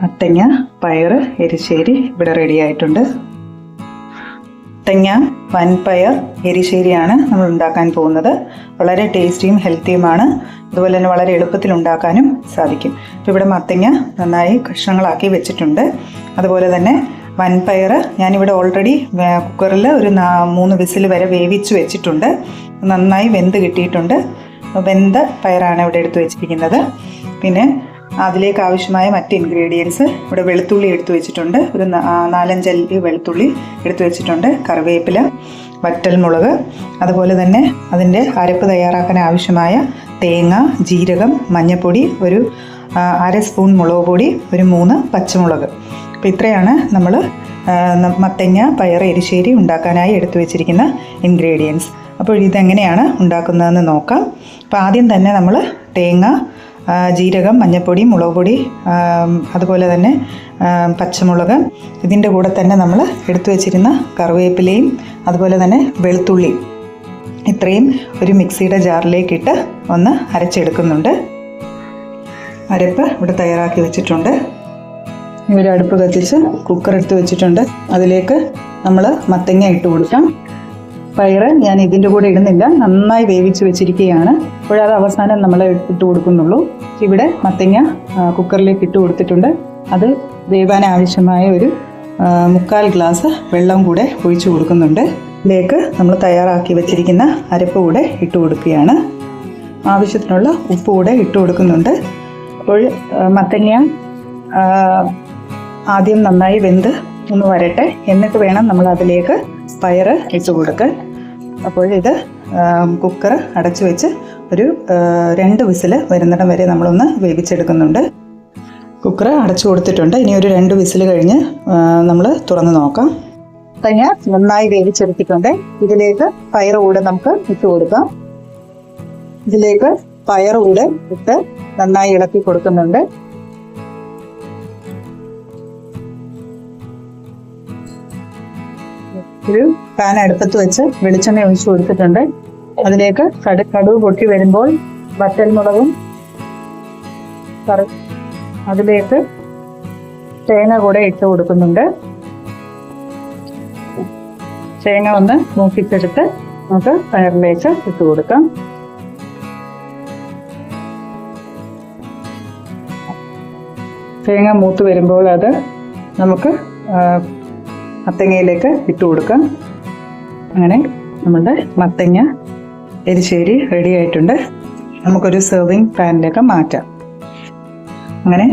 മത്തങ്ങ പയർ എരിശ്ശേരി ഇവിടെ റെഡി ആയിട്ടുണ്ട്. മത്തങ്ങ വൻപയർ എരിശ്ശേരിയാണ് നമ്മൾ ഉണ്ടാക്കാൻ പോകുന്നത്. വളരെ ടേസ്റ്റിയും ഹെൽത്തിയുമാണ് അതുപോലെ തന്നെ വളരെ എളുപ്പത്തിൽ ഉണ്ടാക്കാനും സാധിക്കും. അപ്പോൾ ഇവിടെ മത്തങ്ങ നന്നായി കഷ്ണങ്ങളാക്കി വെച്ചിട്ടുണ്ട്. അതുപോലെ തന്നെ വൻപയർ ഞാനിവിടെ ഓൾറെഡി കുക്കറിൽ ഒരു മൂന്ന് വിസിൽ വരെ വേവിച്ച് വെച്ചിട്ടുണ്ട്. നന്നായി വെന്ത് കിട്ടിയിട്ടുണ്ട്. വെന്ത പയറാണ് ഇവിടെ എടുത്ത് വെച്ചിരിക്കുന്നത്. പിന്നെ അതിലേക്ക് ആവശ്യമായ മറ്റ് ഇൻഗ്രീഡിയൻസ് ഇവിടെ വെളുത്തുള്ളി എടുത്തു വെച്ചിട്ടുണ്ട്. ഒരു നാലഞ്ചല്ലി വെളുത്തുള്ളി എടുത്തു വെച്ചിട്ടുണ്ട്. കറിവേപ്പില വറ്റൽമുളക് അതുപോലെ തന്നെ അതിന്റെ അരപ്പ് തയ്യാറാക്കാൻ ആവശ്യമായ തേങ്ങ ജീരകം മഞ്ഞൾപ്പൊടി ഒരു അര സ്പൂൺ മുളക് പൊടി ഒരു മൂന്ന് പച്ചമുളക്. അപ്പോൾ ഇത്രയാണ് നമ്മൾ മത്തങ്ങ പയർ എരിശ്ശേരി ഉണ്ടാക്കാനായി എടുത്തു വെച്ചിരിക്കുന്ന ഇൻഗ്രീഡിയൻസ് അപ്പോൾ ഇതെങ്ങനെയാണ് ഉണ്ടാക്കുന്നതെന്ന് നോക്കാം. അപ്പോൾ ആദ്യം തന്നെ നമ്മൾ തേങ്ങ ജീരകം മഞ്ഞൾപ്പൊടി മുളക് പൊടി അതുപോലെ തന്നെ പച്ചമുളക്. ഇതിന്റെ കൂടെ തന്നെ നമ്മൾ എടുത്തു വച്ചിരുന്ന കറിവേപ്പിലയും അതുപോലെ തന്നെ വെളുത്തുള്ളി ഇത്രയും ഒരു മിക്സിയുടെ ജാറിലേക്കിട്ട് ഒന്ന് അരച്ചെടുക്കുന്നുണ്ട്. അരപ്പ് ഇവിടെ തയ്യാറാക്കി വെച്ചിട്ടുണ്ട്. ഇവിടെ അടുപ്പ് കത്തിച്ച് കുക്കർ എടുത്ത് വെച്ചിട്ടുണ്ട്. അതിലേക്ക് നമ്മൾ മത്തങ്ങ ഇട്ട് കൊടുക്കാം. പയറ് ഞാൻ ഇതിന്റെ കൂടെ ഇടുന്നില്ല. നന്നായി വേവിച്ച് വെച്ചിരിക്കുകയാണ്. അപ്പോഴത് അവസാനം നമ്മൾ ഇട്ട് കൊടുക്കുന്നുള്ളൂ. ഇവിടെ മത്തങ്ങ കുക്കറിലേക്ക് ഇട്ട് കൊടുത്തിട്ടുണ്ട്. അത് വേവാൻ ആവശ്യമായ ഒരു മുക്കാൽ ഗ്ലാസ് വെള്ളം കൂടെ ഒഴിച്ചു കൊടുക്കുന്നുണ്ട്. ഇതിലേക്ക് നമ്മൾ തയ്യാറാക്കി വെച്ചിരിക്കുന്ന അരപ്പ് കൂടെ ഇട്ട് കൊടുക്കുകയാണ്. ആവശ്യത്തിനുള്ള ഉപ്പ് കൂടെ ഇട്ട് കൊടുക്കുന്നുണ്ട്. അപ്പോൾ മത്തങ്ങ ആദ്യം നന്നായി വെന്ത് ഒന്ന് വരട്ടെ. എന്നിട്ട് വേണം നമ്മൾ അതിലേക്ക് പയറ് ഇട്ട് കൊടുക്കാൻ. അപ്പോൾ ഇത് കുക്കർ അടച്ചു വെച്ച് ഒരു രണ്ട് വിസിൽ വരുന്നിടം വരെ നമ്മളൊന്ന് വേവിച്ചെടുക്കുന്നുണ്ട്. കുക്കർ അടച്ചു കൊടുത്തിട്ടുണ്ട്. ഇനി ഒരു രണ്ട് വിസിൽ കഴിഞ്ഞ് നമ്മൾ തുറന്ന് നോക്കാം. കഴിഞ്ഞ നന്നായി വേവിച്ചെടുത്തിട്ടുണ്ട്. ഇതിലേക്ക് പയർ കൂടെ നമുക്ക് ഇട്ട് കൊടുക്കാം. ഇതിലേക്ക് പയർ കൂടെ ഇട്ട് നന്നായി ഇളക്കി കൊടുക്കുന്നുണ്ട്. ഒരു പാൻ അടുപ്പത്ത് വെച്ച് വെളിച്ചെണ്ണ ഒഴിച്ചു കൊടുത്തിട്ടുണ്ട്. അതിലേക്ക് കടു കടുവ് പൊട്ടി വരുമ്പോൾ വറ്റൽമുളകും കറി അതിലേക്ക് തേങ്ങ കൂടെ ഇട്ട് കൊടുക്കുന്നുണ്ട്. തേങ്ങ ഒന്ന് മൂക്കിച്ചെടുത്ത് നമുക്ക് പയറിലേക്ക് ഇട്ട് കൊടുക്കാം. തേങ്ങ മൂത്ത് വരുമ്പോൾ അത് നമുക്ക് മത്തങ്ങയിലേക്ക് ഇട്ട് കൊടുക്കാം. അങ്ങനെ നമ്മുടെ മത്തങ്ങ എരിശ്ശേരി റെഡി ആയിട്ടുണ്ട്. നമുക്കൊരു സെർവിങ് പാനിലേക്ക് മാറ്റാം. അങ്ങനെ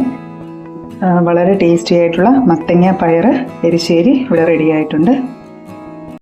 വളരെ ടേസ്റ്റി ആയിട്ടുള്ള മത്തങ്ങ പയർ എരിശ്ശേരി ഇവിടെ റെഡി ആയിട്ടുണ്ട്.